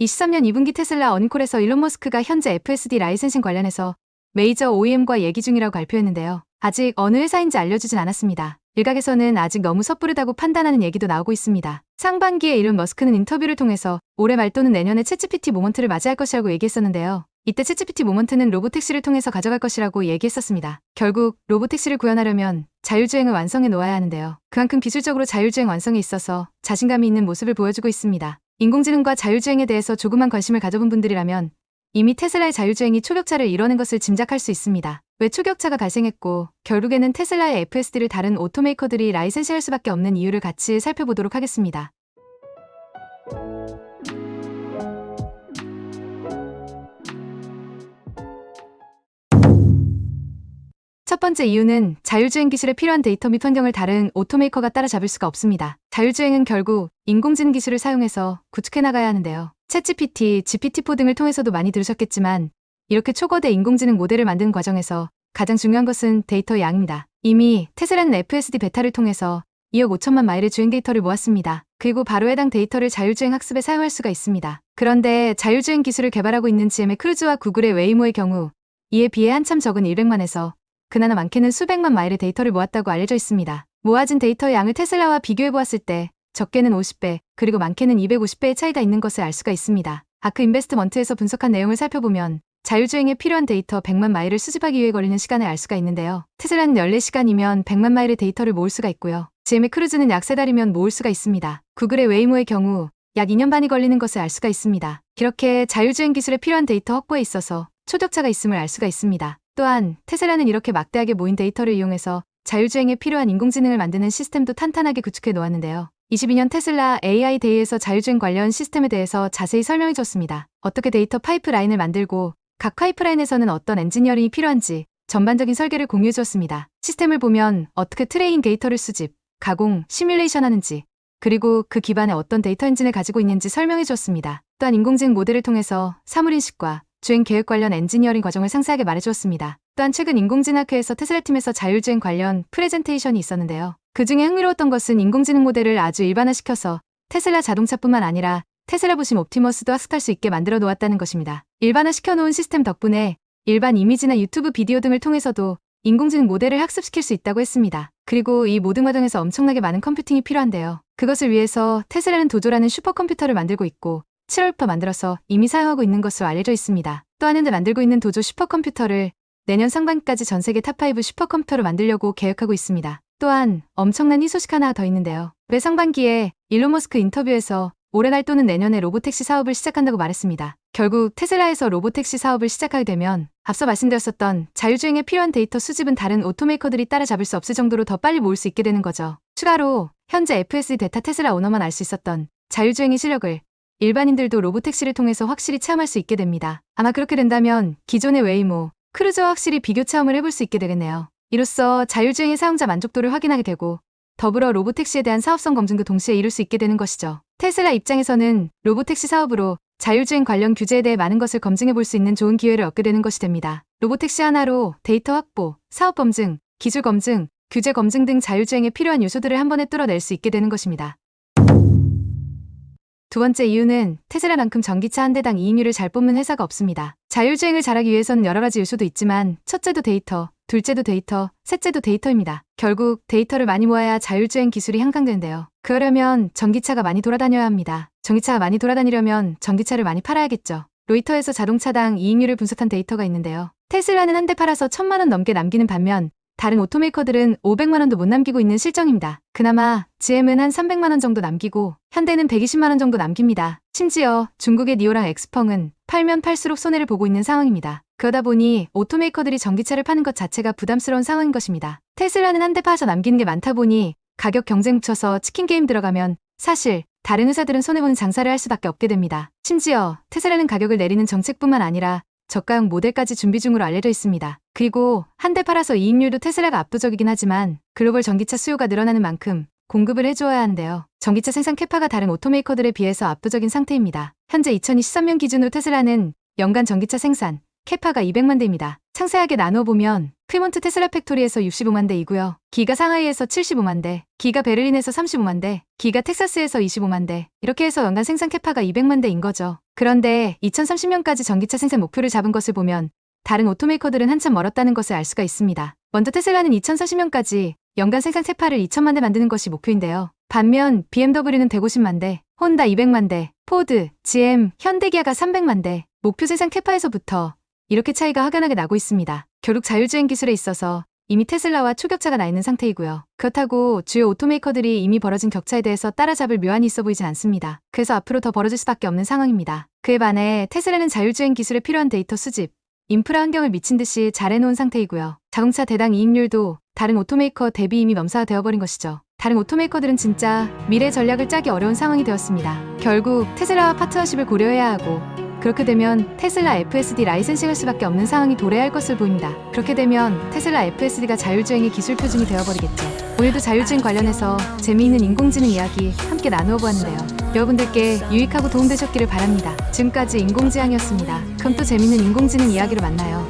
23년 2분기 테슬라 어닝콜에서 일론 머스크가 현재 FSD 라이센싱 관련해서 메이저 OEM과 얘기 중이라고 발표했는데요. 아직 어느 회사인지 알려주진 않았습니다. 일각에서는 아직 너무 섣부르다고 판단하는 얘기도 나오고 있습니다. 상반기에 일론 머스크는 인터뷰를 통해서 올해 말 또는 내년에 챗GPT 모먼트를 맞이할 것이라고 얘기했었는데요. 이때 챗GPT 모먼트는 로보택시를 통해서 가져갈 것이라고 얘기했었습니다. 결국 로보택시를 구현하려면 자율주행을 완성해 놓아야 하는데요. 그만큼 기술적으로 자율주행 완성에 있어서 자신감이 있는 모습을 보여주고 있습니다. 인공지능과 자율주행에 대해서 조그만 관심을 가져본 분들이라면 이미 테슬라의 자율주행이 초격차를 이뤄낸 것을 짐작할 수 있습니다. 왜 초격차가 발생했고 결국에는 테슬라의 FSD를 다른 오토메이커들이 라이센싱할 수밖에 없는 이유를 같이 살펴보도록 하겠습니다. 첫 번째 이유는 자율주행 기술에 필요한 데이터 및 환경을 다른 오토메이커가 따라잡을 수가 없습니다. 자율주행은 결국 인공지능 기술을 사용해서 구축해 나가야 하는데요. 챗GPT, GPT-4 등을 통해서도 많이 들으셨겠지만 이렇게 초거대 인공지능 모델을 만드는 과정에서 가장 중요한 것은 데이터 양입니다. 이미 테슬라는 FSD 베타를 통해서 2억 5천만 마일의 주행 데이터를 모았습니다. 그리고 바로 해당 데이터를 자율주행 학습에 사용할 수가 있습니다. 그런데 자율주행 기술을 개발하고 있는 GM의 크루즈와 구글의 웨이모의 경우 이에 비해 한참 적은 100만에서 그나마 많게는 수백만 마일의 데이터를 모았다고 알려져 있습니다. 모아진 데이터의 양을 테슬라와 비교해 보았을 때 적게는 50배, 그리고 많게는 250배의 차이가 있는 것을 알 수가 있습니다. 아크 인베스트먼트에서 분석한 내용을 살펴보면 자율주행에 필요한 데이터 100만 마일을 수집하기 위해 걸리는 시간을 알 수가 있는데요. 테슬라는 14시간이면 100만 마일의 데이터를 모을 수가 있고요. GM의 크루즈는 약 3달이면 모을 수가 있습니다. 구글의 웨이모의 경우 약 2년 반이 걸리는 것을 알 수가 있습니다. 이렇게 자율주행 기술에 필요한 데이터 확보에 있어서 초격차가 있음을 알 수가 있습니다. 또한 테슬라는 이렇게 막대하게 모인 데이터를 이용해서 자율주행에 필요한 인공지능을 만드는 시스템도 탄탄하게 구축해 놓았는데요. 22년 테슬라 AI 데이에서 자율주행 관련 시스템에 대해서 자세히 설명해 줬습니다. 어떻게 데이터 파이프라인을 만들고 각 파이프라인에서는 어떤 엔지니어링이 필요한지 전반적인 설계를 공유해 주었습니다. 시스템을 보면 어떻게 트레인 데이터를 수집, 가공, 시뮬레이션 하는지 그리고 그 기반에 어떤 데이터 엔진을 가지고 있는지 설명해 주었습니다. 또한 인공지능 모델을 통해서 사물인식과 주행 계획 관련 엔지니어링 과정을 상세하게 말해 주었습니다. 또한 최근 인공지능학회에서 테슬라 팀에서 자율주행 관련 프레젠테이션이 있었는데요. 그 중에 흥미로웠던 것은 인공지능 모델을 아주 일반화시켜서 테슬라 자동차뿐만 아니라 테슬라 부심 옵티머스도 학습할 수 있게 만들어 놓았다는 것입니다. 일반화시켜 놓은 시스템 덕분에 일반 이미지나 유튜브 비디오 등을 통해서도 인공지능 모델을 학습시킬 수 있다고 했습니다. 그리고 이 모든 과정에서 엄청나게 많은 컴퓨팅이 필요한데요. 그것을 위해서 테슬라는 도조라는 슈퍼컴퓨터를 만들고 있고 7월부터 만들어서 이미 사용하고 있는 것으로 알려져 있습니다. 또 하는데 만들고 있는 도조 슈퍼컴퓨터를 내년 상반기까지 전 세계 탑5 슈퍼컴퓨터로 만들려고 계획하고 있습니다. 또한 엄청난 이 소식 하나 더 있는데요. 왜 상반기에 일론 머스크 인터뷰에서 올해 날 또는 내년에 로보택시 사업을 시작한다고 말했습니다. 결국 테슬라에서 로보택시 사업을 시작하게 되면 앞서 말씀드렸었던 자율주행에 필요한 데이터 수집은 다른 오토메이커들이 따라잡을 수 없을 정도로 더 빨리 모을 수 있게 되는 거죠. 추가로 현재 FSD 데타 테슬라 오너만 알 수 있었던 자율주행의 실력을 일반인들도 로보택시를 통해서 확실히 체험할 수 있게 됩니다. 아마 그렇게 된다면 기존의 웨이모, 크루즈와 확실히 비교 체험을 해볼 수 있게 되겠네요. 이로써 자율주행의 사용자 만족도를 확인하게 되고 더불어 로보택시에 대한 사업성 검증도 동시에 이룰 수 있게 되는 것이죠. 테슬라 입장에서는 로보택시 사업으로 자율주행 관련 규제에 대해 많은 것을 검증해 볼 수 있는 좋은 기회를 얻게 되는 것이 됩니다. 로보택시 하나로 데이터 확보, 사업 검증, 기술 검증, 규제 검증 등 자율주행에 필요한 요소들을 한 번에 뚫어낼 수 있게 되는 것입니다. 두 번째 이유는 테슬라만큼 전기차 한 대당 이익률을 잘 뽑는 회사가 없습니다. 자율주행을 잘하기 위해서는 여러 가지 요소도 있지만 첫째도 데이터, 둘째도 데이터, 셋째도 데이터입니다. 결국 데이터를 많이 모아야 자율주행 기술이 향상되는데요. 그러려면 전기차가 많이 돌아다녀야 합니다. 전기차가 많이 돌아다니려면 전기차를 많이 팔아야겠죠. 로이터에서 자동차당 이익률을 분석한 데이터가 있는데요. 테슬라는 한 대 팔아서 천만 원 넘게 남기는 반면 다른 오토메이커들은 500만 원도 못 남기고 있는 실정입니다. 그나마 GM은 한 300만 원 정도 남기고 현대는 120만 원 정도 남깁니다. 심지어 중국의 니오랑 엑스펑은 팔면 팔수록 손해를 보고 있는 상황입니다. 그러다 보니 오토메이커들이 전기차를 파는 것 자체가 부담스러운 상황인 것입니다. 테슬라는 한 대 파서 남기는 게 많다 보니 가격 경쟁 붙여서 치킨 게임 들어가면 사실 다른 회사들은 손해보는 장사를 할 수밖에 없게 됩니다. 심지어 테슬라는 가격을 내리는 정책뿐만 아니라 저가형 모델까지 준비 중으로 알려져 있습니다. 그리고 한 대 팔아서 이익률도 테슬라가 압도적이긴 하지만 글로벌 전기차 수요가 늘어나는 만큼 공급을 해주어야 하는데요. 전기차 생산 캐파가 다른 오토메이커들에 비해서 압도적인 상태입니다. 현재 2023년 기준으로 테슬라는 연간 전기차 생산 캐파가 200만 대입니다. 상세하게 나누어 보면 크리몬트 테슬라 팩토리에서 65만 대이고요. 기가 상하이에서 75만 대, 기가 베를린에서 35만 대, 기가 텍사스에서 25만 대. 이렇게 해서 연간 생산 캐파가 200만 대인 거죠. 그런데 2030년까지 전기차 생산 목표를 잡은 것을 보면 다른 오토메이커들은 한참 멀었다는 것을 알 수가 있습니다. 먼저 테슬라는 2040년까지 연간 생산 캐파를 2천만 대 만드는 것이 목표인데요. 반면 BMW는 150만 대, 혼다 200만 대, 포드, GM, 현대기아가 300만 대, 목표 생산 캐파에서부터 이렇게 차이가 확연하게 나고 있습니다. 결국 자율주행 기술에 있어서 이미 테슬라와 초격차가 나 있는 상태이고요. 그렇다고 주요 오토메이커들이 이미 벌어진 격차에 대해서 따라잡을 묘안이 있어 보이진 않습니다. 그래서 앞으로 더 벌어질 수밖에 없는 상황입니다. 그에 반해 테슬라는 자율주행 기술에 필요한 데이터 수집, 인프라 환경을 미친 듯이 잘 해놓은 상태이고요. 자동차 대당 이익률도 다른 오토메이커 대비 이미 넘사가 되어버린 것이죠. 다른 오토메이커들은 진짜 미래 전략을 짜기 어려운 상황이 되었습니다. 결국 테슬라와 파트너십을 고려해야 하고 그렇게 되면 테슬라 FSD 라이센싱할 수밖에 없는 상황이 도래할 것을 보입니다. 그렇게 되면 테슬라 FSD가 자율주행의 기술 표준이 되어버리겠죠. 오늘도 자율주행 관련해서 재미있는 인공지능 이야기 함께 나누어 보았는데요. 여러분들께 유익하고 도움되셨기를 바랍니다. 지금까지 인공지향이었습니다. 그럼 또 재미있는 인공지능 이야기로 만나요.